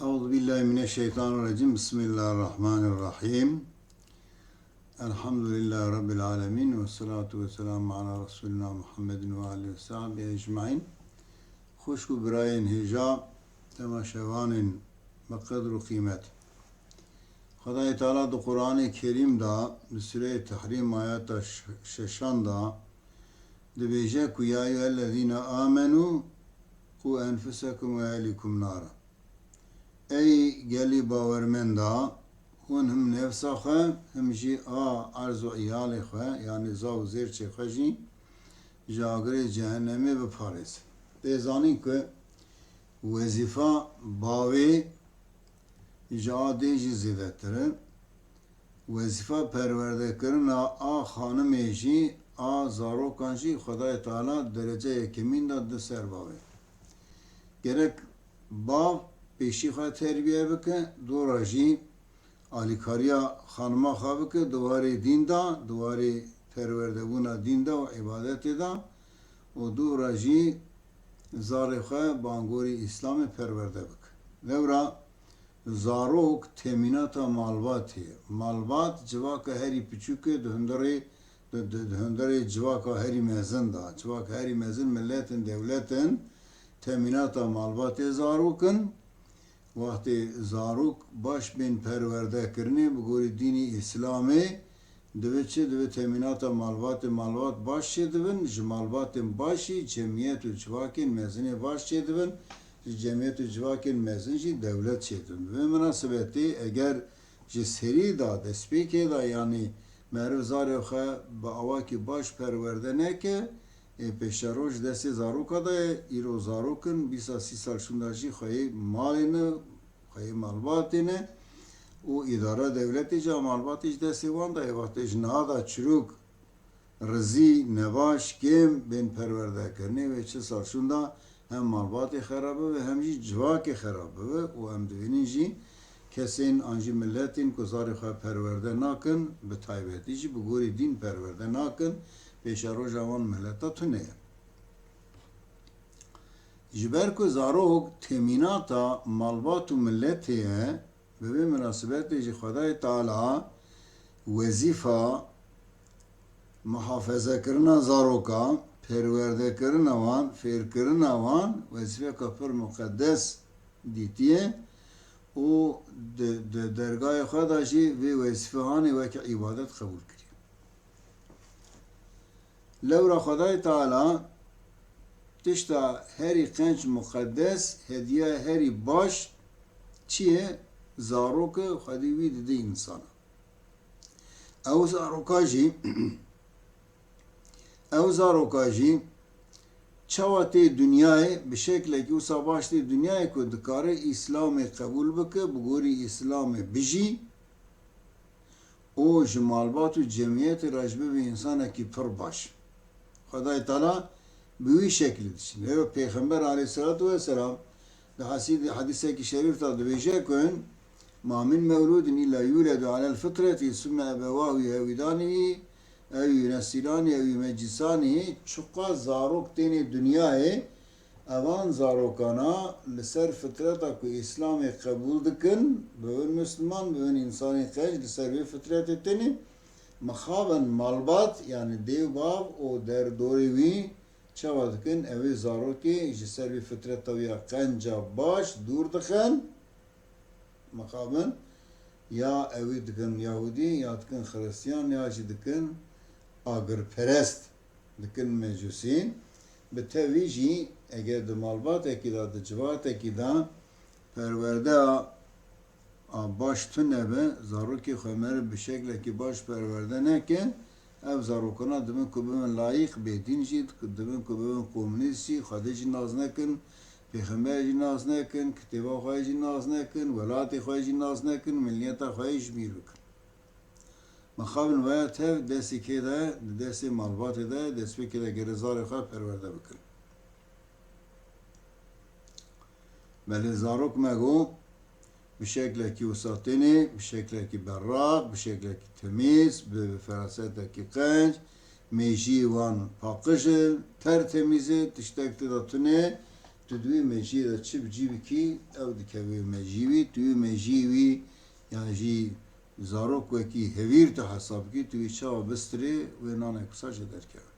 Euzu billahi mineşşeytanirracim. Bismillahirrahmanirrahim. Elhamdülillahi rabbil alamin ve salatu vesselamü ala resulina Muhammedin ve alihi ve sahbihi ecmaîn. Xoşku birayên hêja temaşevanên bi qedr û qîmet. Xudayê Teala di Kur'an-ı Kerim da di Sûre-i Tahrim ayeta şeşan da dibêje ku ya eyyühellezîne âmenû ku enfusekum ve ehlikum nara. Ey gelî bawermenda hûn him nefsa xwe him jî a erz û iyalê xwe yani zav û zêrçê xwe jî ji agirê cehennemê biparêzin. Dê zanîn ku wezîfa bavê ji adê jî zêdetir e. Perwerdekirina a xanimê jî a zarokan jî Xwedayê Teala derece yekemîn da di ser bavê. Gerek xwe terbiye bike, dora jî alîkariya xanima xwe bike diwarê dîn da, diwarê perwerdebûna dîn da û ibadetê da û dora jî zarê xwe bangorî İslamê perwerde bike. Lewra zarok temînata malbatê ye. Malbat civaka piçûk e di hundirê di di hundirê civaka herî mezin da. Civaka herî mezin milletin, devletin temînata malbatê zarokin Vaxtê zarok baş bên perwerdekirinê bi gorî dînî İslamê divê çi divê temînata malbatê malbat baş çê dibin ji malbatên başî cemiyet û civakên mezinê baş çê dibin ji cemiyet û civakên mezin jî devlet çê dibin. Bi vê münasebetê eger ji serî da destpêkê da yanî meriv ê pêşeroj destê zaroka da ye îro zarokin bîsa sî sal şûnda jî xweyê malê ne xweyê malbatê ne û îdara devletê jî malbatê ji destê wan da ye vaxtê ji niha da çirok rizî nebaş kêm bên perwerdekirinê wê çi sal şûnda hem malbatê xerab bibe hem jî civakê xerab bibe û em dibînin jî kesên an jî milletên ku zarê xwe perwerde nakin bi taybetî jî bi gorî dîn perwerde nakin pêşeroja wan milleta tune ye. Ji ber ku zarok temînata malbat û milletê ye bi vê münasebetê jî Xwedayê Teala wezîfa muhafezekirina zaroka perwerdekirina wan fêrkirina wan wezîfeka pir muqeddes dîtiye û di di dergahê xwe da jî vê wezîfehanê weke îbadet qebûl kiriye. Lewra Xwedayê Teala tişta herî qenc muqeddes hediye herî baş çi ye zarok e Xwedî wî dide insana. Ew zaroka jî ew zaroka jî çawa tê dünyayê bi şeklekî wisa baş tê dünyayê ku dikare İslamê qebûl bike bi gorî İslamê bijî û ji malbat û cemiyetê re ji însanekî pir baş. Teala bi wî şeklî dişîne. Ew Pêxember aleyhissalatu vesselam di hasî hadîsekî şerîf da dibêje ku ma min mevludin illa yuledu alel fitreti sümme ebevahu yehvidanihi ew yunessîlanî ew yumeccisanihi çuqa zarok tenê dünyayê evan zarokana li ser fitreta ku İslamê qebûl dikin bibin Müslüman bibin insanê xeş li ser vê fitretê mixabin malbat yani dev bav û derdorê wî çawa dikin ew ê zarokê ji ser vê fitreta ya qenca baş dûr dixin mixabin ya evî dikin Yahudî ya dikin Hristiyan ya jî dikin agirperest dikin mecusîn bi tevî jî eger di malbatekî baş tunebe zarokê xwe mere bi şeklekî baş perwerde neke ev zarokana dibin ku bibin layık bêdîn jî dibin ku bibin komünîst jî Xwedê jî naz nekin Pêxember jî naz nekin kitêba xwe jî naz nekin welatê xwe jî naz nekin milliyeta xwe jî bîr bikin Mixabin veya tev destê kê de di destê malbatê de destpêkê de perwerde bikin. Belê zarok me bi şeklekî wisatenê, bi şeklekî berrak, bi şeklekî temiz, bi ferasetekî qenc, mêjiyê wan paqij e, tertemiz e, tiştek tê de tune, tu duî mecî de çi bicî bikî ew dikevê mecî wî tu yê mecî wî yani jî zarok wekî hevîr te hesab bikî tu wî çawa bistirê wê nanek wisa ji derkeve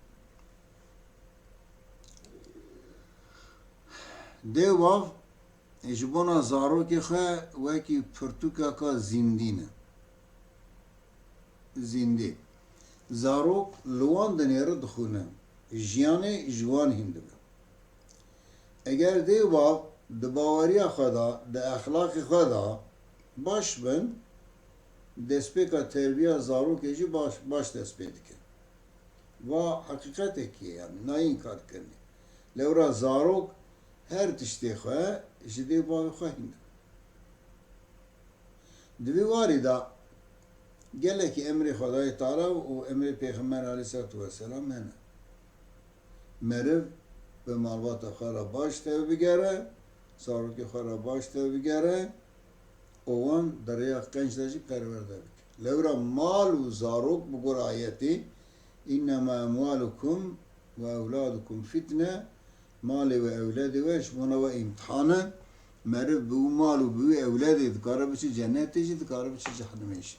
Dê جبونا زاروک خواه وکی پرتوکا که زندینه زنده زاروک لوان دنیره دخونه جیانه جوان هم دبه اگر دی باب د باوری خدا د اخلاق خدا باش بن دسپیکا تربیه زاروکی جی باش, باش دسپی دکن و حقیقت که یعنی ناین کار کنی لورا زاروک هر تشتی خواه ji bavê xwe hîn dibe Di vî warî da gelekî emrê Xwedayê Teala û emrê Pêxember Aleyhisselatu Vesselam hene. Meriv bi malbata xwe re baş tev bigere, zarokê xwe re baş tev bigere, û wan dereya qenc de jî perwerde bike. Lewra mal û zarok bi gor ayetê İnnemâ emvâlukum ve evlâdukum malê ve evledê we ji bona we imtihane meriv bi wî mal û bi wî evledê dikare biçî cennetê jî dikare biçî cehennemê jî.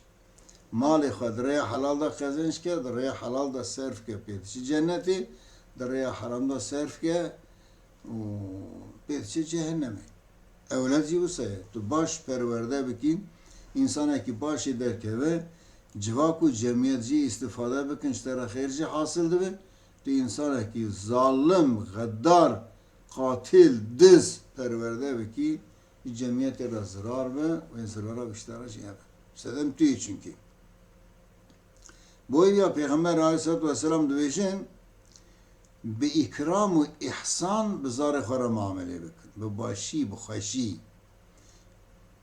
Malê xwe di rêya helal da qezenc ke, di rêya helal da serf ke pê diçî cennetê, di rêya heram da serf ke cehennemê. Evled jî wisa ye. Tu baş perwerde bikîn, însanekî başê derkeve, civak û cemiyet jî istifade bikin, ji te re xêr jî hasıl dibin. Tu însanekî zalim, geddar, qatil, diz perwerde bikî, cemiyetê re zirar be ve zirara biştera jî hebe. Sedem tu yê çünkü. Bu ya Peygamber Aleyhisselatü Vesselam dibêjin bi ikram û ihsan bi zarê xwe re muamelê bikin. Bi başî, bi.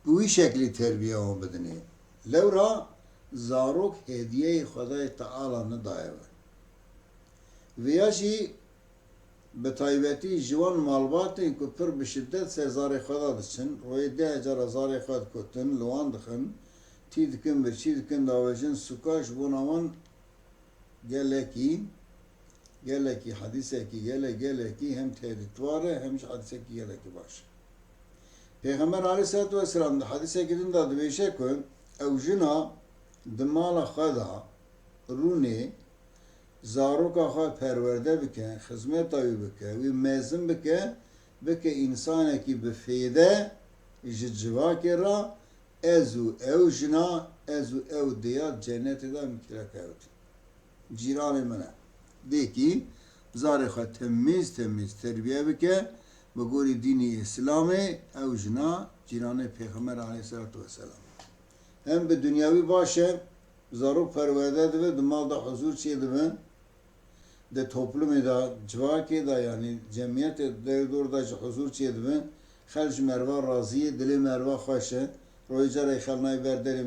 Bi wî şeklî terbiye wan bidinê. Lewra zarok hediyeyê Xwedayê Teala nidaye ve. Vêya jî bi taybetî ji wan malbatên ku pir bi şiddet ser zarê xwe da diçin, royê deh cara zarê xwe dikutin, li wan dixin, tî dikin birçî dikin davêjin suka ji bona wan gelekî gelekî hedisekî gelek gelekî hem tehditvar e hem jî hedisekî gelekî baş. e. Peygamber aleyhissalatu vesselam di hedisekî din da dibêje ku ew jina di mala xwe da rûnê zaroka xwe perwerde bike, xizmeta wî bike, wî mezin bike, bike însanekî bi fêde ji civakê ra ez û ew jina ez û ew diya cennetê da mikrekevtin. Cîranê min e. Dêkî zarê xwe temiz temiz terbiye bike bi gorî dînî İslamê ew jina cîranê Pêxember Aleyhisselatu Vesselam. Hem bi dunyawî baş e, zarok perwerde dibe, di da huzur çê dibin, de toplumê da civakê da yani cemiyetê derdor da ji huzur çê dibin, xel merva razî ye, dilê merva xweş e, royê carê xel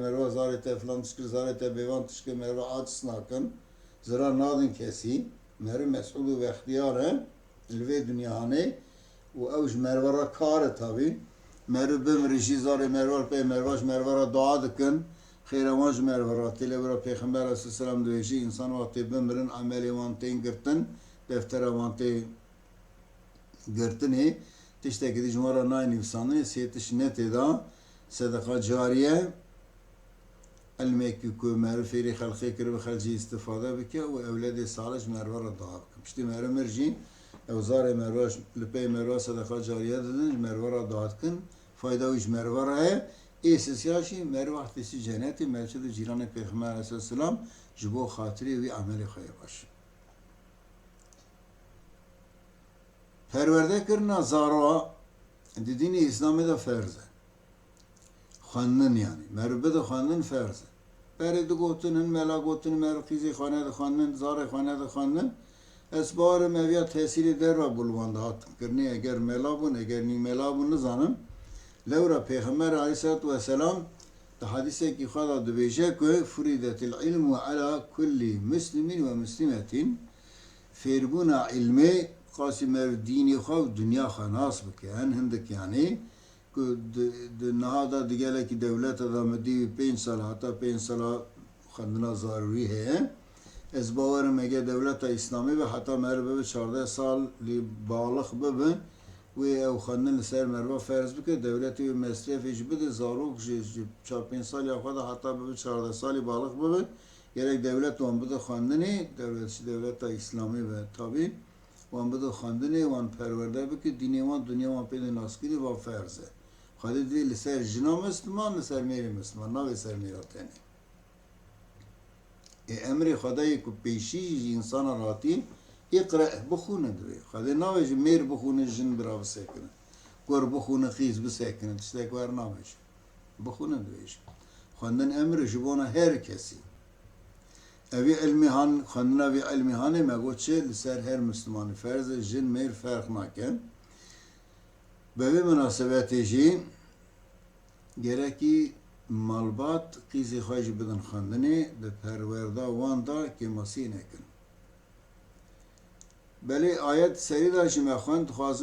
merva zarê te filan tişkir, zarê te merva aciz nakin, zirar nadin kesî, meriv mes'ûl û vextiyar e, li vê dunyahanê û ew ji merva re kar e tavî, meriv bimrî jî zarê merva pê merva ji merva re xêra wan ji merva re têlê wira Pêxember Aleyhisselam dibêjî însan wa tê bimirin emelê wan tên girtin, deftera wan tê girtinê tiştekî dî ji wan re nayê nivîsanê sê tiş netê da sedeqa cariye ilmekî ku meriv fêrî xelqê kiribe xel jî istifade bike û ewledê salih ji merve re dua bikin. Piştî meriv mir jî ew zarê merve li pê merve sedeqa cariye didin ji merve re dua dikin fayda wî ji merve re heye êsisiya jî meriv ehtîsî cennetê merçe di cîranê Pêxember Aleyhisselam ji bo xatirê wî emelê xwe ye baş. Perwerdekirina zaroa di dînê İslamê de ferz e. Xwendin yani. Merve de xwendin ferz e. Berê digotin hin mela gotin mer da. Lewra Pêxember Aleyhisselatu Vesselam di hadisekî xwe da dibêje ku furidetil ilmu ala kulli muslimin ve muslimetin fêrbûna ilmê qasî mev dînî xwe û dunya xwe nas bike. Hin hindik yanî ku di di niha da di gelekî dewleta da midî pênc sal heta pênc sala xwendina zarurî heye. Ez bawerim ege devleta İslamî ve merive bi çardeh sal lê balix bibin وی او خواندن لسر مروا فرض بکه دولتی و مصرفی جی بده زاروک جی جی چهار پنج سال یا خود حتی به چهارده سالی بالغ ببه gerek devlet on bide xwandinê devlet devleta İslamî ve tabi wan bide xwandinê wan perwerde bike dînê wan dunya wan pê naskirî wa ferz e. Xwedê dê li ser jina Müslüman li ser mêrê Müslüman navê ser mêra tenê. E emrê Xwedayê ku pêşî jî insana ratî اقرأ بخونه دروی. خدا ناویش میر بخونه جن برا بسکنه گور بخونه خیز بسکنه. تشتک ور ناویش بخونه درویش. خواندن امر جبونه هر کسی. اوی علمی هان خواندن اوی علمی هانه مگو چه لسر هر مسلمانی فرض جن میر فرق نکن. به مناسبتی جی گرکی مالبات قیزی خواهش بدن خواندنی ده پرورده وان دا که ماسی نکن.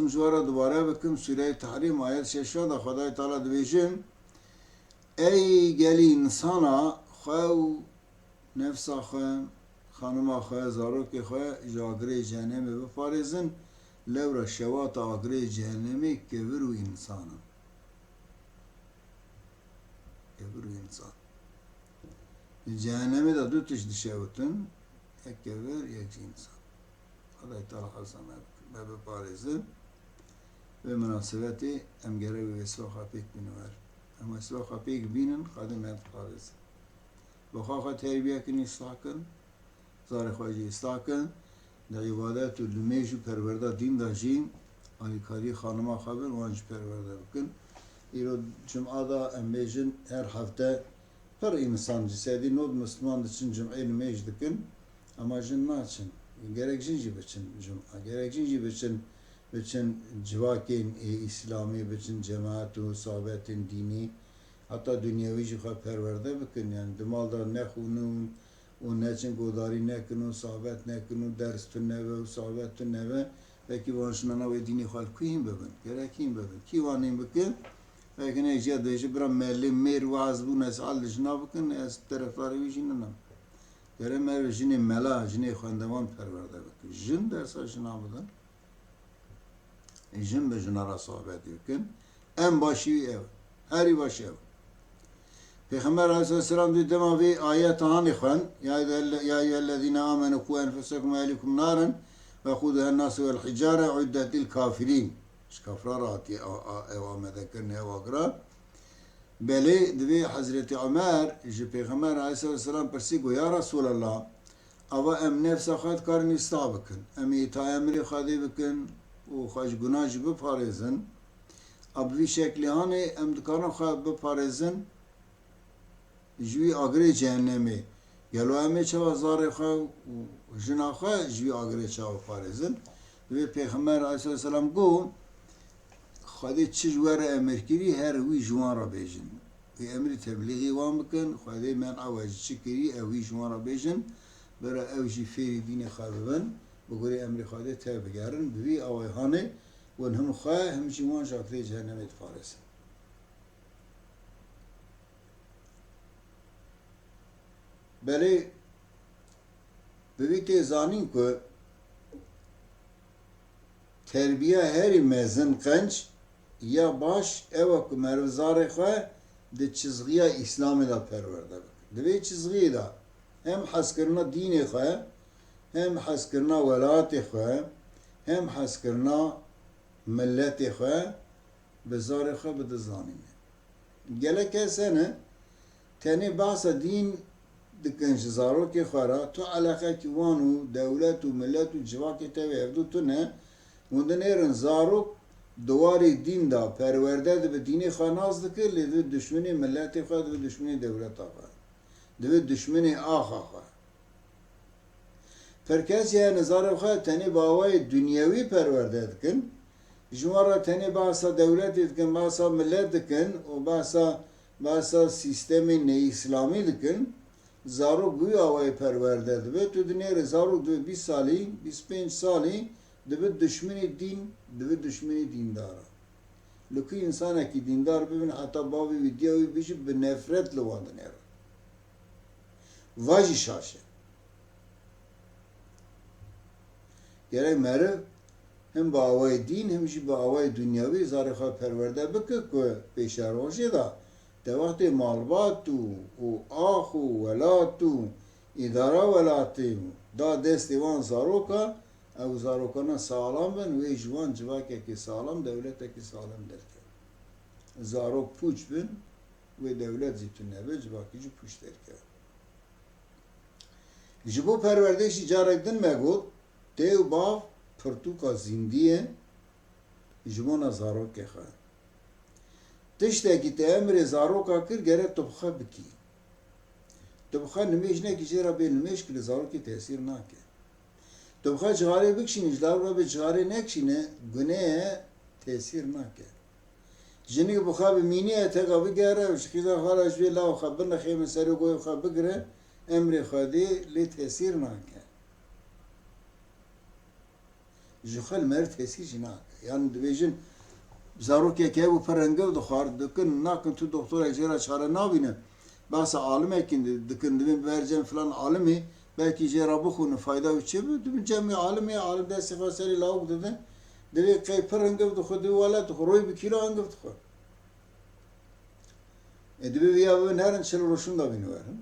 Ji were dubare bikim Sûreyê Tehrîm ayet şeşa da Xwedayê Teala dibêjin Ey gelî insana xwe û nefsa xwe xanima xwe zarokê xwe ji agirê cehennemê biparêzin lewra şewata agirê cehennemê kevir û însan in. Kevir û însan. Li Cehennemê de du tişt dişewitin yek kevir yek Allah Teala hasana mebe parezi ve münasebeti em gerevi ve svaka pek biniver. Ama svaka pek binin kadim et parezi. Ve kaka terbiyekin islakın, zarih hacı islakın, de ibadetü lümeyju perverda din da jin, alikari hanıma haber vanj perverda bükün. İro cumada emmejin her hafta her insan cisedi nod Müslüman için cum'e lümeyj dikin, amacın ne için? Gerek jinci biçin cum'a gerek jinci biçin biçin civakin İslami biçin cemaat و sahabetin dini hatta dünyevi jî xwe perwerde bikin yani. Di mal da nexûnin û neçin godarî nekin û sahabet nekin û ders tun neve û sahabet tun neve belkî wan şinana wê dînê xwe kû hîn bibin gerek hîn bibin kî wan hîn bikin belkî ne jiya dêjî bira mellê mêr waz bû nesal li jina gerek me jinê mela jinê xwendevan perwerde bikin jin dersa jina bidin jin bi jinara sahabetê bikin en başî ev herî baş ev. Peygamber aleyhisselam diyor dema ve ayet hani xwen ya eyyühellezine amenu ku enfusakum ve ehlikum naran ve khuduha nasu vel hicare uddet lil kafirin. Kafra rati evam edekin evagra. Beli divi Hazreti Ömer ji Peygamber aleyhisselam persi go ya Resulallah ava em nefsa xwed karin ıslah bikin. Em ita emri xwedê bikin û xwe ji gunah jî biparêzin. Ab vî şeklî hanê em dikarin xwe biparêzin جوی آگری جهنمی گلو همه چه وزار خواه و جنا خواه جوی آگری چه و پارزن و پیغمبر علیه السلام گو Xwedê çi ji we re emirkirî her wî ji wan re bêjin. Vê emrî tebliğî wan bikin, Xwedê me ew ez çi kirî ew wî ji wan re bêjin, bere ew jî fêrî dînê xwe bibin, bi gorî emrê Xwedê te bigerin, bi vî awayhanê wan him xwe him jî wan ji cehennemê diparêzin. Belê bi vî tê zanîn ku terbiye herî mezin qenc ya baş eva ku mervzar xwe di çizgiya İslam'ı da perverde bik. Divê da hem heskirina dînê xwe hem heskirina welatê xwe hem heskirina milletê xwe bi zarê xwe bi dizanîne. Gelek kesene tenê bahsa dîn dikin ji zarokê tu eleqekî wan û dewlet û millet û civakê te wê hevdû tune hûn dinêrin zarok diwarê dîn da perwerde dibe dînê xwe naz dikir lê divê duşminê milletê xwe divê duşminê dewleta xwe divê duşminê axa xwe Perkesiya nizarê xwe tenê bawayê dunyewî perwerde dikin ji wan re tenê behsa dewletê dikin behsa millet dikin û behsa behsa sîstemê neîslamî dikin zarok bu avayı perverde dibe tu dinere zarok dibe 20 salî 25 salî دبه دشمن دین دبه دشمن دینداره لکه انسان کی دیندار ببین حتی باوی ویدیوی بیشه به نفرت لوادنه رو واجی شاشه گره مره هم با آوای دین همشی با آوای دنیاوی زار خواه پرورده بکه که پیشروشی دا ده وقت مالبات و و آخ و ولات و اداره ولاتی دا دستی وان زاروکا ew zarokana salam bin wê ji wan civakekî salam dewletekî salam derke zarok pûç bin wê dewlet jî tu nebe civakî jî pûç derke ji bo perwerdê jî carek din me got û bav pirtûka zîndiyê ji bona zarokê xwe tiştekî te emrê zaroka kir gerek tu bixwe bikî tu bixwe nimêjnekî jê re bê nimêj kir li zarokê tesîr nake bixwe cigarê bikişînî ji lav re bê cigarê nekişîne guneye tesîr nake. Jinî bixwe bi mîniye teka bigere ji xîza xwe re ji vê law xwe binixe min serê goyê xwe bigire emrê Xwedê lê tesîr nake. Ji xwe li mer tesîr jî nake yani dibêjin zarokek hev û pirengev dixwar dikin nakin tu doktorek jêra çare nabîne basa alimekîn dikin dibin bercem filan alimê belkî jêra bixûnin fayda wî çi bi dibin cemî alimê alim serê lawik didin divê qey pirengev dixwe divê welet dixwe roy bi kîlo engev dixwe e divê vêya bibin herin çil roşun da bîniwerin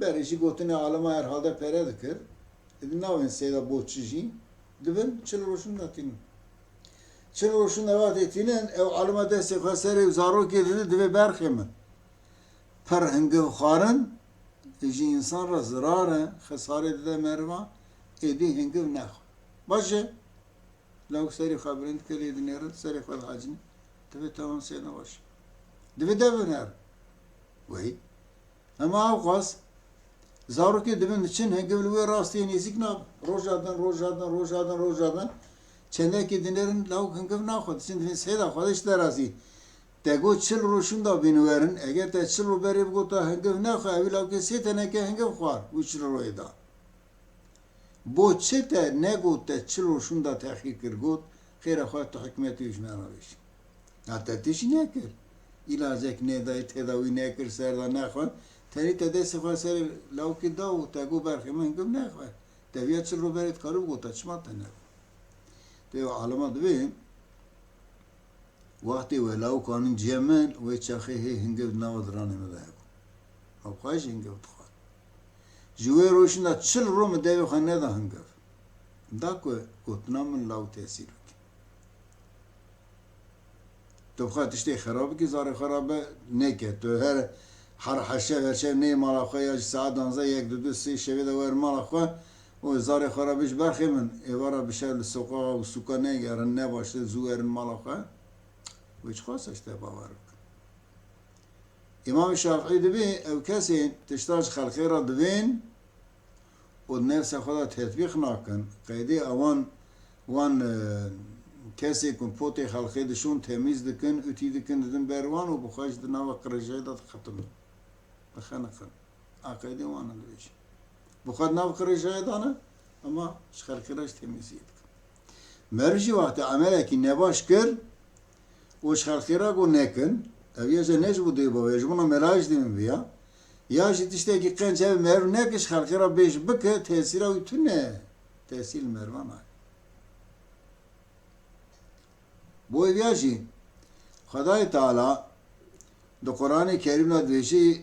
berê jî gotinê alima herhalde pere dikir edi navên sêda boççi jî dibin çil roşun da tînin çil roşun evat etînin ew alima destê xwe serê zarokê didi divê berxê min per hingiv xwarin ji însan re zirar e xesarê dide meriva êdî hingiv nexwe baş e law serê xwe bilind kirê dinêrin serê xwe dihacînin divê tevan sêna baş divê devin her wey Ama ew zarokê dibin çin hingiv li wê rastiyê nêzik nab? Roja din roja din roja din roja din çendekî dinêrin law hingiv naxwe. Çin divê sêda xwe de ji derazî çil roşun da bîniwerin eger te çil ro berê bigota hingiv nexe evî lawkê sê teneke hingiv xwar û çil royê da. Bo çi te negot te çil roşun da texî kir got xêra xwe tu hikmetî ji me re bêjî ya te tişî nekir ilacek nedayê tedawî nekir serda nexwe tenî te destê xwe serê lawkê da û te got berxê min hingiv nexwe te viya çil ro berê dikarî bigota çima te ne te alima divê وقتی ولاو کانین جمن و چخه هی هنگو ناو درانه مده هکو او خواهش هنگو تخواد جوه روشن دا چل رو مده خوا نده هنگو دا که گتنا من لاو تحصیل کی تو بخواه تشتی خرابه که زار خرابه نکه تو هر هر حشه هر شب نه مالا خواه یا ساعت دانزه یک دو دو سی شوی دا ور مالا خواه و زار خرابش برخی من ایوارا بشه لسوقا و سوکا نگرن نباشه زوهرن مالا خواه ویچ خواست اشته باور بکن امام شافعی دبی او کسی تشتاج خلقی را دوین و نفس خدا تطبیق نکن قیدی اوان وان کسی کن پوتی خلقی دشون تمیز دکن اوتی دکن ددن بروان و بخواش دنا و قرجه داد ختم بخنقن عقیده وان دویش بخواد ناو قرجه دانه اما خلقی راش تمیزی دکن مرجی وقت عمله کی نباش کرد o şarkıra go nekin ev ya ze nej bu de bu jmuna melaj dim biya ya jit işte ki qenç ev mer ne ki şarkıra beş bike tesira ütüne tesil mervana bu ev ya ji Xudai Teala da Kur'an-ı Kerim'le dveşi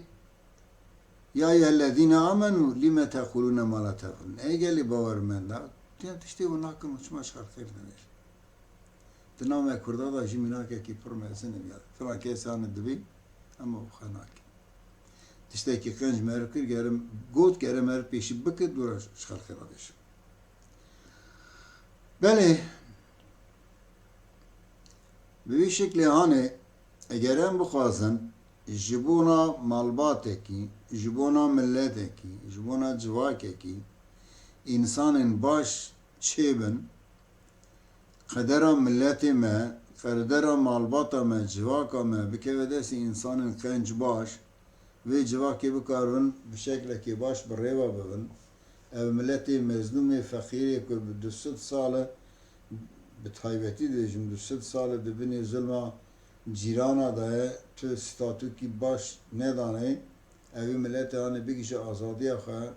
ya eyyühellezine amenu lime tekulune ma la tefulun. Ey geli işte hakkın uçma şarkı denir. Dinamê Kurda da jî mînakekî pir mezin ya. Tirake sanê dibî em xwe nake. Tiştekî qenc mer kir gerim got gerim her pêşî bikir dura ji xelkê re bêje. Belê bi vî şeklê hanê eger em bixwazin ji bona malbatekî, ji bona milletekî, ji bona civakekî insanên baş çêbin xedera milletê me, ferdera malbata me, civaka me, bike ve destê insanên qenc baş, vê civakê bikarin bi baş bi rêva bibin. Ev milletê mezlûmê fexîrê ku bi du sed sale bi taybetî dêjim du sed sale zulma cîrana da ye tu statûkî baş nedanê, evê milletê hane bigihîje azadiya xwe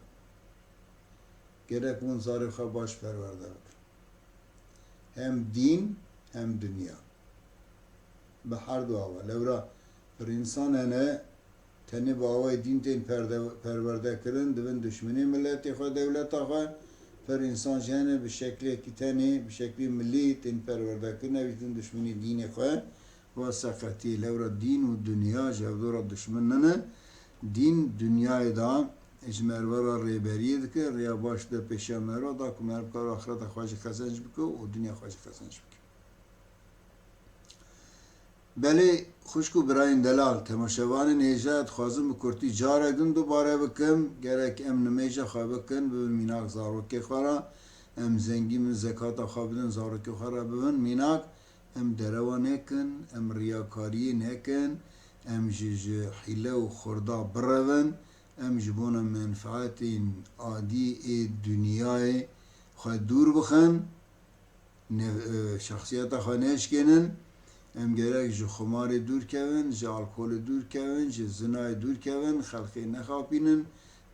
gerek hûn zarê xwe baş perwerde bikin hem din hem dünya. Bi her du ava. Levra bir insan ene teni bavay din perde perverde kirin divin düşmeni milleti xwe devleta xwe per insan jene bi şekli ki teni bi şekli milli ten perverde kirin evitin düşmeni dini xwe ve sakati levra din u dünya jevdora düşmenine din dünyayı da ecmervara rêberiyê dike rêya baş de pêşa mera da ku mer bikar axireta xwe jî xezenc bike û dünya xwe jî xezenc bike. Belê delal temaşevanên hêja dixwazim bi kurtî carek din dubare bikim gerek em nimêja xwe bikin bibin mînak zarokê xwe re em zengî min zekata xwe bidin zarokê xwe re em derewa nekin em riyakariyê nekin em jî ji hîle û xurda ام جبون منفعت عادی دنیای خود دور بخن شخصیت خانهش کنن ام گرک جو خمار دور کون جو الکل دور کون جو زنای دور کون خلقی نخواپینن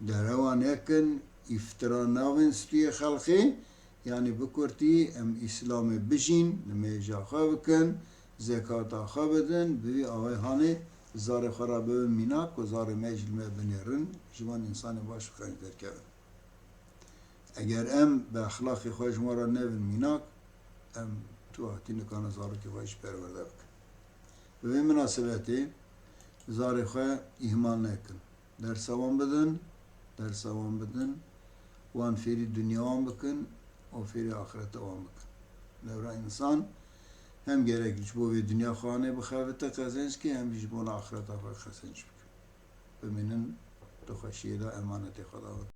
دروان اکن افترا ناون سپی خلقی. یعنی بکرتی ام اسلام بجین نمی جا خواب کن زکاة خواب بدن بوی آوه هانه bidin bi vî avê hanê zarê xwe re bibin mînak û zarê me ji me binêrin ji wan însanê baş û xenc derkevin eger em xwe ji wan re nevin mînak em tu zarokê xwe jî perwerde bikin bi vê münasebetê zarê xwe îhmal nekin. Dersa wan bidin dersa wan bidin wan fêrî dünya wan bikin û fêrî axireta wan bikin. Lewra însan hem gerek ji bo vê dünya xwanê bixebite qezenc ki hem jî ji bona axireta xwe xezenc bike bimînin tu